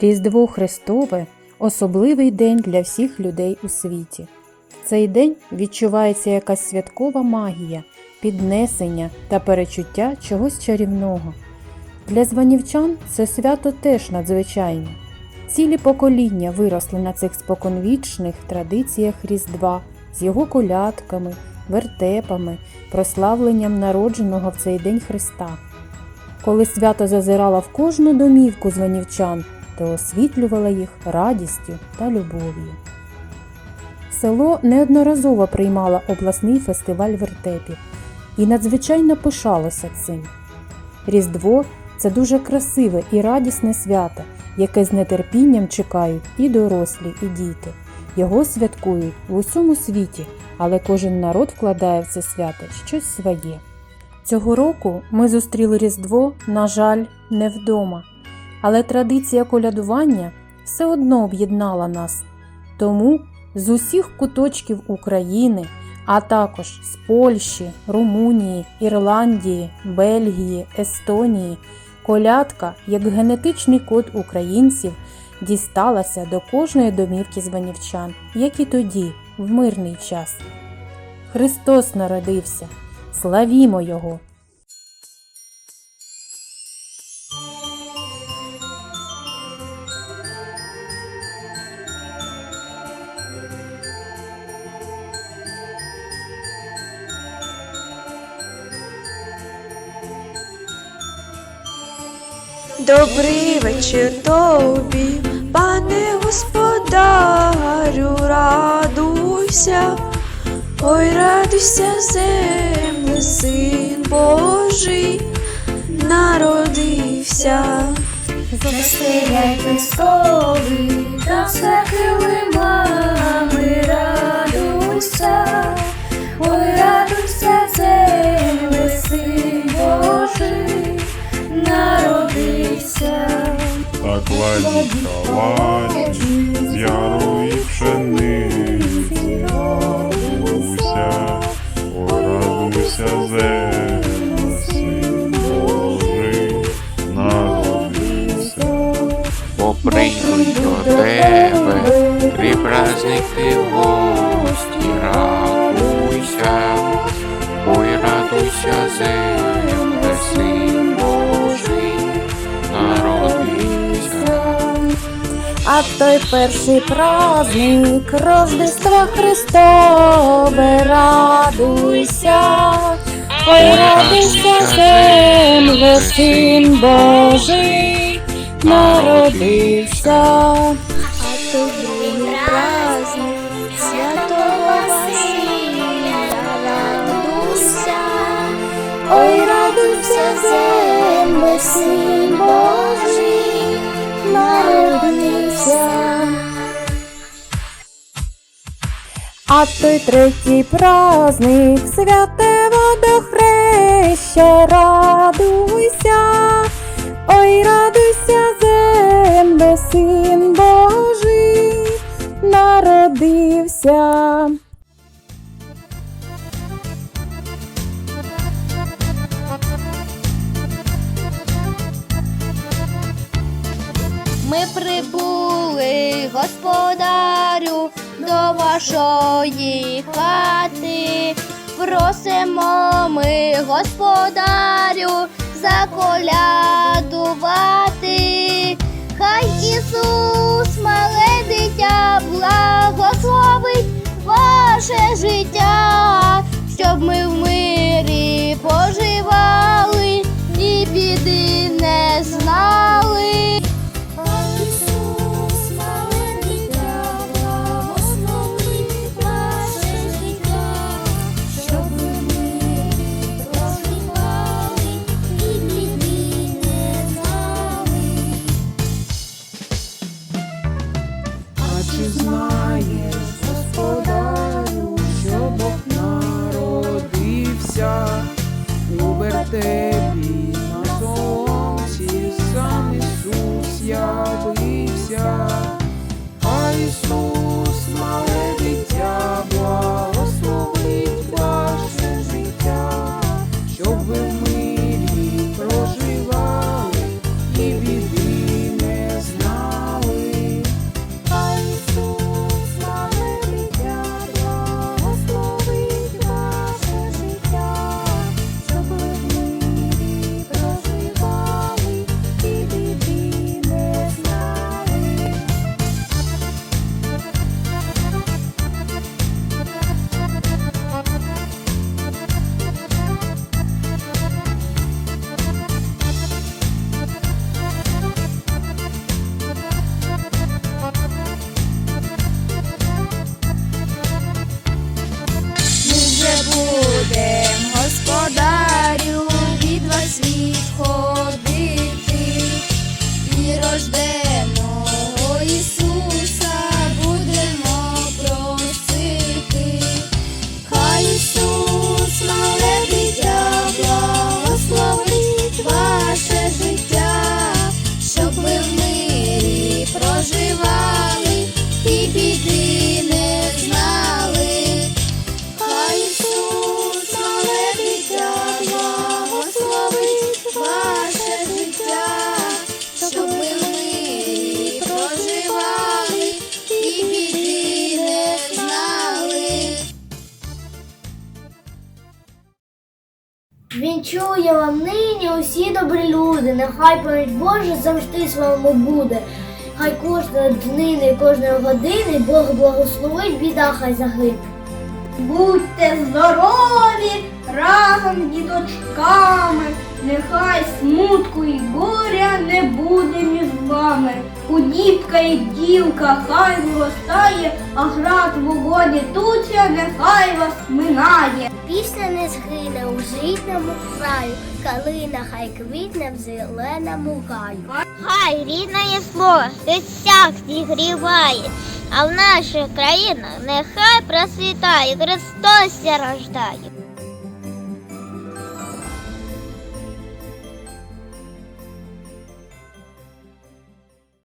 Різдво Христове особливий день для всіх людей у світі. В цей день відчувається якась святкова магія, піднесення та перечуття чогось чарівного. Для званівчан це свято теж надзвичайне. Цілі покоління виросли на цих споконвічних традиціях Різдва з його колядками, вертепами, прославленням народженого в цей день Христа. Коли свято зазирало в кожну домівку званівчан, то освітлювала їх радістю та любов'ю. Село неодноразово приймало обласний фестиваль вертепів і надзвичайно пишалося цим. Різдво це дуже красиве і радісне свято, яке з нетерпінням чекають і дорослі, і діти. Його святкують в усьому світі, але кожен народ вкладає в це свято щось своє. Цього року ми зустріли Різдво, на жаль, не вдома, але традиція колядування все одно об'єднала нас. Тому з усіх куточків України, а також з Польщі, Румунії, Ірландії, Бельгії, Естонії, колядка, як генетичний код українців, дісталася до кожної домівки званівчан, як і тоді, в мирний час. Христос народився, славімо Його! Добрий вечір тобі, пане господарю, радуйся, ой, радуйся, земле, син Божий, народився. Застеряй Христові, та схили мами, Так з яру і пшениці радуйся, о, радуйся, земля, син Божий, народився. Поприйдуть до тебе, три праздники гості, радуйся, ой, радуйся, земле, А той перший праздник Рождества Христове, радуйся, ой, радуйся, земле, син Божий, народився. А то другий праздник святого Василія, радуйся, ой, радуйся, земле, син Божий, А той третій праздник святе водохреща, радуйся, ой, радуйся, земле, син Божий, народився. Ми прибули, господарю, до вашої хати. Просимо ми, господарю, заколядувати. Хай Ісус, мале А чи Вінчує вам нині усі добрі люди, нехай пам'ять Божа завжди з вами буде. Хай кожної днини, кожної години Бог благословить, біда хай загине. Будьте здорові разом з діточками, нехай смутку і горя не буде між вами. У дітка і дівка хай виростає, а град в угоді туча нехай вас минає. Пісня не згине у житному краю, калина хай квітне в зеленому гаю. Хай рідне слово всяк зігріває, а в наших країнах нехай процвітає, Христос рождає.